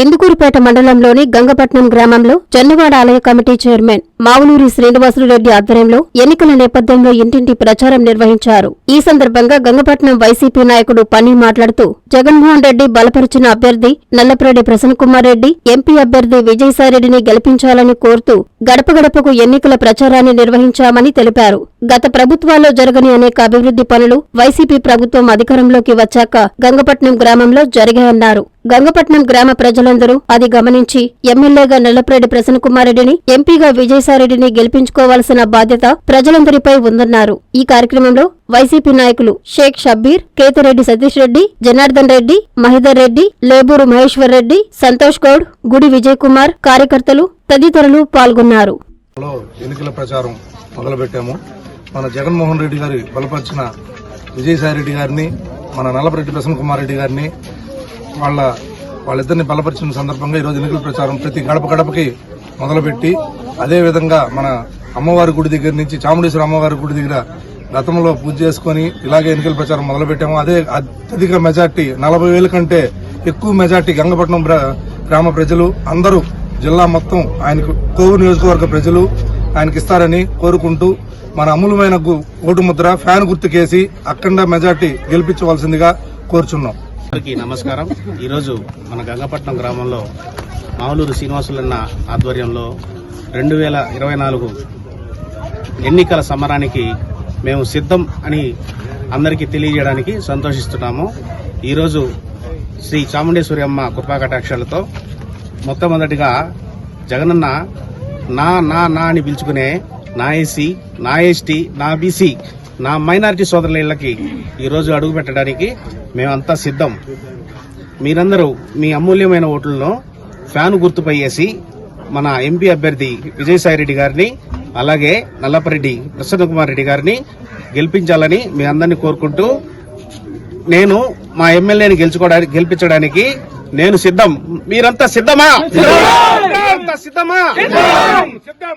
ఇందుకూరుపేట మండలంలోని గంగపట్నం గ్రామంలో జొన్నవాడ ఆలయ కమిటీ చైర్మన్ మావులూరి శ్రీనివాసులురెడ్డి ఆధ్వర్యంలో ఎన్నికల నేపథ్యంలో ఇంటింటి ప్రచారం నిర్వహించారు. ఈ సందర్భంగా గంగపట్నం వైసీపీ నాయకుడు పని మాట్లాడుతూ జగన్మోహన్ రెడ్డి బలపరిచిన అభ్యర్థి నల్లపరెడ్డి ప్రసన్నకుమార్ రెడ్డి ఎంపీ అభ్యర్థి విజయసాయిరెడ్డిని గెలిపించాలని కోరుతూ గడప గడపకు ఎన్నికల ప్రచారాన్ని నిర్వహించామని తెలిపారు. గత ప్రభుత్వాల్లో జరగని అనేక అభివృద్ధి పనులు వైసీపీ ప్రభుత్వం అధికారంలోకి వచ్చాక గంగపట్నం గ్రామంలో జరిగాయన్నారు. గంగపట్నం గ్రామ ప్రజలందరూ అది గమనించి ఎమ్మెల్యేగా నల్లప్రెడ్డి ప్రసన్నకుమారెడ్డిని ఎంపీగా విజయసాయిరెడ్డిని గెలిపించుకోవాల్సిన బాధ్యత ప్రజలందరిపై ఉందన్నారు. ఈ కార్యక్రమంలో వైసీపీ నాయకులు షేక్ షబ్బీర్ కేతిరెడ్డి సతీష్ రెడ్డి జనార్దన్ రెడ్డి మహిదర్ రెడ్డి లేబూరు మహేశ్వర్ రెడ్డి సంతోష్ గౌడ్ గుడి విజయ్ కుమార్ కార్యకర్తలు తదితరులు పాల్గొన్నారు. ఎన్నికల ప్రచారం మొదలుపెట్టాము. మన జగన్మోహన్ రెడ్డి గారి బలపరిచిన విజయసాయి రెడ్డి గారిని మన నల్లపరెడ్డి ప్రసన్న కుమార్ రెడ్డి గారిని వాళ్ళ వాళ్ళిద్దరిని బలపరిచిన సందర్భంగా ఈరోజు ఎన్నికల ప్రచారం ప్రతి గడప గడపకి మొదలుపెట్టి అదేవిధంగా మన అమ్మవారి గుడి దగ్గర నుంచి చాముడేశ్వర అమ్మవారి గుడి దగ్గర గతంలో పూజ చేసుకుని ఇలాగే ఎన్నికల ప్రచారం మొదలుపెట్టాము. అదే అత్యధిక మెజార్టీ నలభై వేల కంటే ఎక్కువ మెజార్టీ గంగపట్నం గ్రామ ప్రజలు అందరూ జిల్లా మొత్తం ఆయనకు కోవు నియోజకవర్గ ప్రజలు ఆయనకి ఇస్తారని కోరుకుంటూ మన అమూలమైన ఓటు ముద్ర ఫ్యాన్ గుర్తుకేసి అఖండ మెజార్టీ గెలిపించవలసిందిగా కోరుచున్నాం. అందరికీ నమస్కారం. ఈరోజు మన గంగపట్నం గ్రామంలో మామూలూరు శ్రీనివాసులన్న ఆధ్వర్యంలో రెండు వేల ఇరవై నాలుగు ఎన్నికల సమరానికి మేము సిద్ధం అని అందరికీ తెలియజేయడానికి సంతోషిస్తున్నాము. ఈరోజు శ్రీ చాముండేశ్వరి అమ్మ కృపాకటాక్షలతో మొట్టమొదటిగా జగనన్న నా నా నా అని పిలుచుకునే నా ఎస్సీ నా ఎస్టీ నా బీసీ నా మైనారిటీ సోదరుల ఇళ్ళకి ఈరోజు అడుగు పెట్టడానికి మేమంతా సిద్ధం. మీరందరూ మీ అమూల్యమైన ఓట్లను ఫ్యాన్ గుర్తుపై వేసి మన ఎంపీ అభ్యర్థి విజయసాయిరెడ్డి గారిని అలాగే నల్లపరెడ్డి ప్రసన్న కుమార్ రెడ్డి గారిని గెలిపించాలని మీ అందరినీ కోరుకుంటూ నేను మా ఎమ్మెల్యేని గెలుచుకోవడానికి గెలిపించడానికి నేను సిద్ధం. మీరంతా సిద్ధమా? మీరంతా సిద్ధమా? సిద్ధం!